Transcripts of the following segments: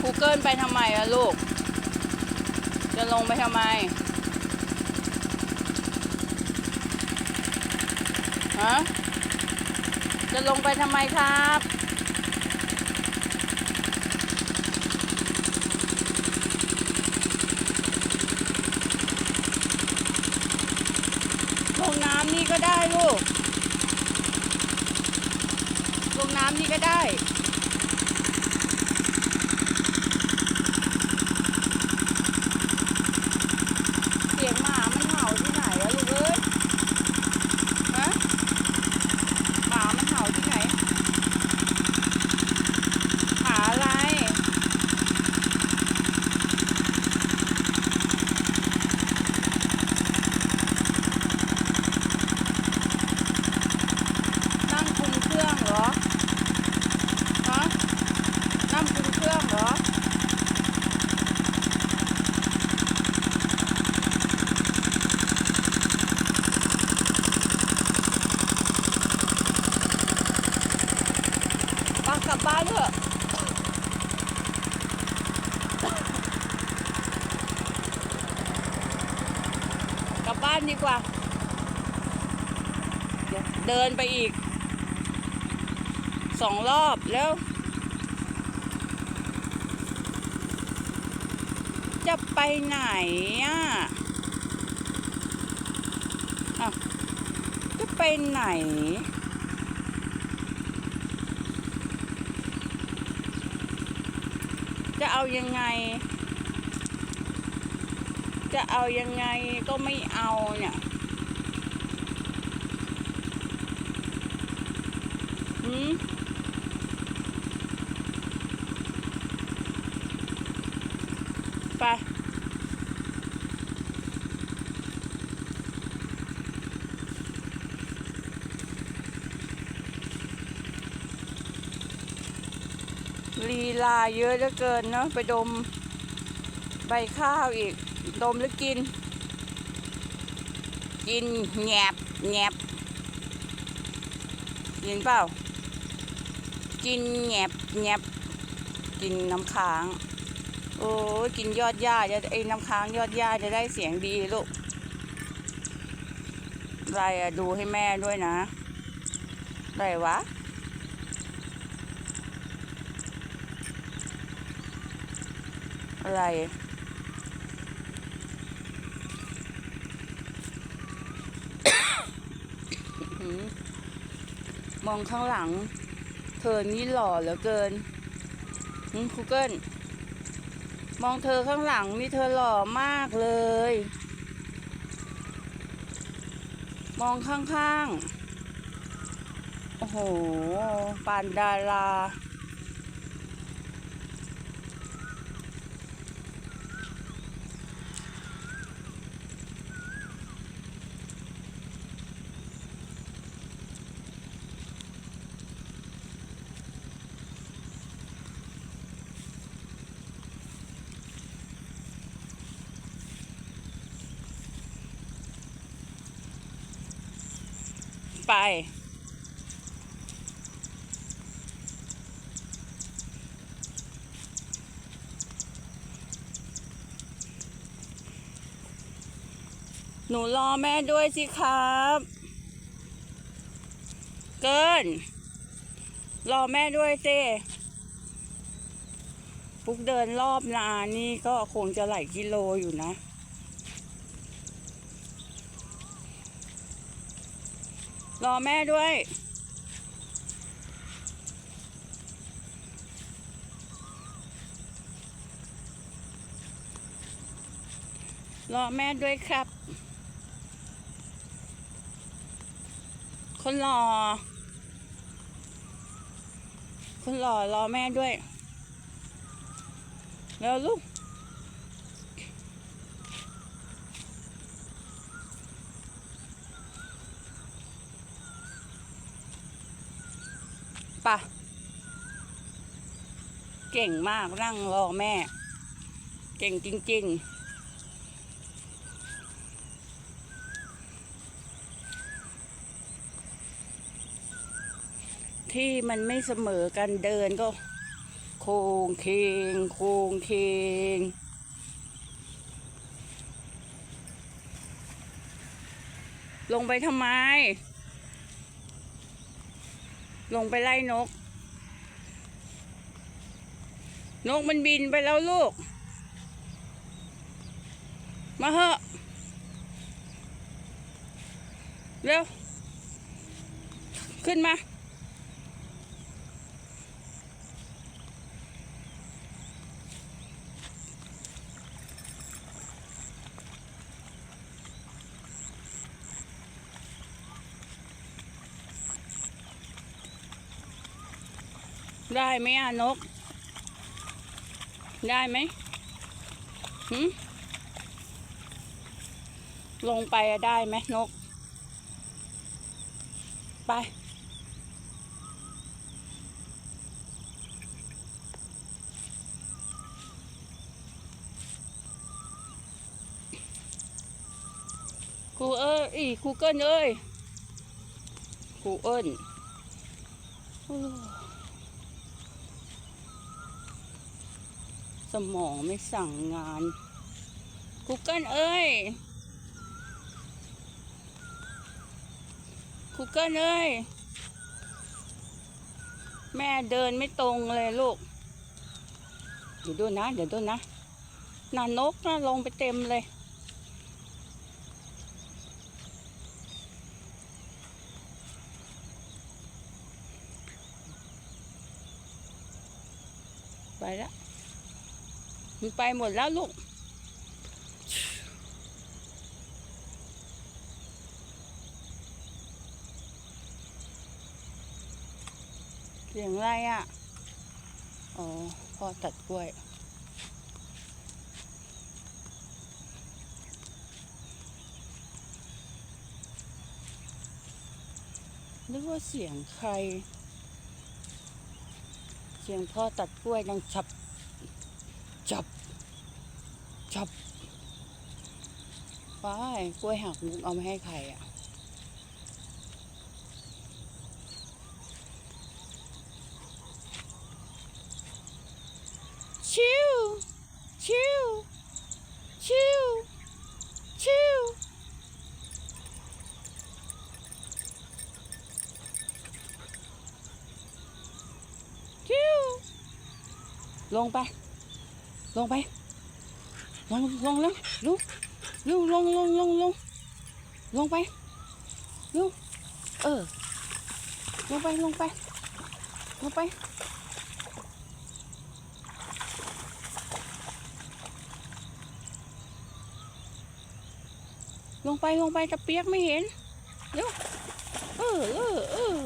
ครูเกิลไปทำไมอะลูก จะลงไปทำไม ฮะ จะลงไปทำไมครับลงน้ำนี่ก็ได้ลูก ลงน้ำนี่ก็ได้ เสียงหมามันเห่าที่ไหนอะลูกเอ้ย ฮะ หมามันเห่าที่ไหน หมาอะไร นั่งคุมเครื่องเหรอ ฮะ นั่งคุมเครื่องเหรอ ปากลับบ้านเถอะ กลั บ้านดีกว่า เดินไปอีกสองรอบแล้ว จะไปไหนอะจะไปไหนจะเอายังไง จะเอายังไงก็ไม่เอาเนี่ย หืมไป ลีลาเยอะเหลือเกินเนาะไปดมใบข้าวอีก ดมหรือกิน กินแงบแงบกินเปล่า กินแงบแงบกินน้ำค้าง โอ้กินยอดหญ้าจะไอ้น้ำค้างยอดหญ้าจะได้เสียงดีลูกอะไรอะดูให้แม่ด้วยนะอะไรวะอะไร มมองข้างหลัง เธอนี่หล่อเหลือเกินหืมคูเกิลมองเธอข้างหลังนี่เธอหล่อมากเลย มองข้างๆ โอ้โหปานดารา ไป หนูรอแม่ด้วยสิครับ เกิน รอแม่ด้วยสิปุ๊กเดินรอบนานี่ก็คงจะหลายกิโลอยู่นะ รอแม่ด้วย รอแม่ด้วยครับ คนรอ คนรอรอแม่ด้วย แล้วลูก ปะเก่งมากนั่งรอแม่ เก่งจริง ๆที่มันไม่เสมอกันเดินก็ โคงเคงโคงเคงลงไปทำไม ลงไปไล่นก นกมันบินไปแล้วลูก มาเหอะเร็ว ขึ้นมา ได้ไหมอะนก ได้ไหมหืลงไปอะได้ไหมนก ไป ครูเอ้ยอีครูเกิลเอ้ยครูเอิ้นโอ้ส มองไม่สั่งงานครูเกิลเอ้ยครูเกิลเอ้ย แม่เดินไม่ตรงเลยลูก เดี๋ยวดูนะ เดี๋ยวดูนะนานกน่าลงไปเต็มเลยไปแล้ว มันไปหมดแล้วลูก เสียงอะไรอะ อ๋อ พ่อตัดกล้วยนึกว่าเสียงใคร เสียงพ่อตัดกล้วยดังฉับ จับ จับไปกล้วยหักมุกเอามาให้ใครอะ ชิว ชิว ชิว ชิวชิว ลงไป ลงไปลงลงแล้วลุกลุกลงลงลงลงลงไปลุกเออ ลงไปลงไปลงไปลงไปลงไปตะเปียกไม่เห็นเร็วเออเออเออ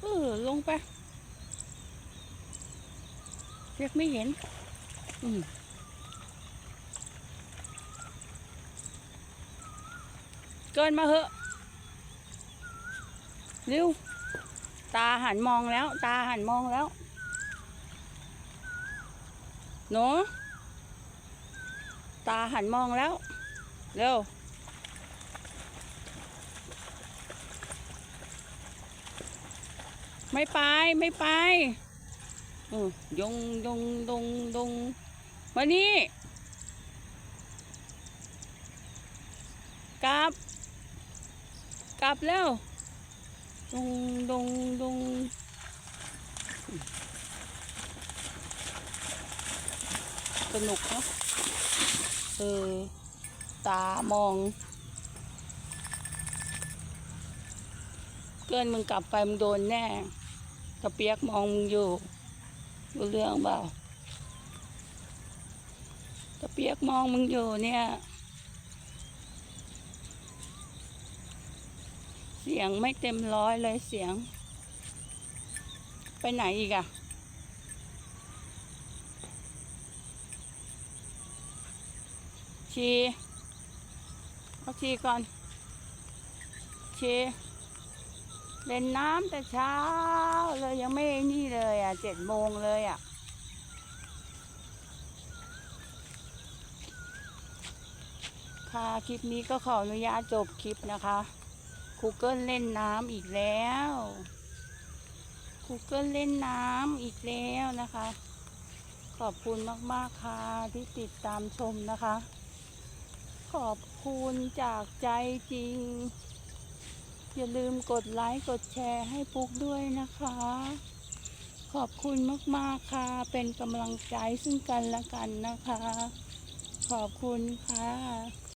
เออลงไป เรียกไม่เห็น อืมเกินมาเหอะเร็วตาหันมองแล้ว ตาหันมองแล้วหนูตาหันมองแล้ว เร็วไม่ไปไม่ไป ยงยงดงดงมานี่กลับ กลับแล้วดงดงดงสนุกเนาะเออ ตามอง เกินมึงกลับไปมึงโดนแน่ตะเปียกมองมึงอยู่ รู้เรื่องเปล่าตะเปียกมองมึงอยู่เนี่ย เสียงไม่เต็มร้อยเลยเสียง ไปไหนอีกอะชีเอาชีก่อนชี เล่นน้ำแต่เช้าเลยยังไม่นี่เลยอะเจ็ดโมงเลยอะค่ะคลิปนี้ก็ขออนุญาตจบคลิปนะคะคูเกิลเล่นน้ำอีกแล้ว Google เล่นน้ำอีกแล้วนะคะ ขอบคุณมาก ๆ ค่ะที่ติดตามชมนะคะ ขอบคุณจากใจจริง อย่าลืมกดไลค์กดแชร์ให้ปุ๊กด้วยนะคะ ขอบคุณมากๆค่ะ เป็นกำลังใจซึ่งกันและกันนะคะ ขอบคุณค่ะ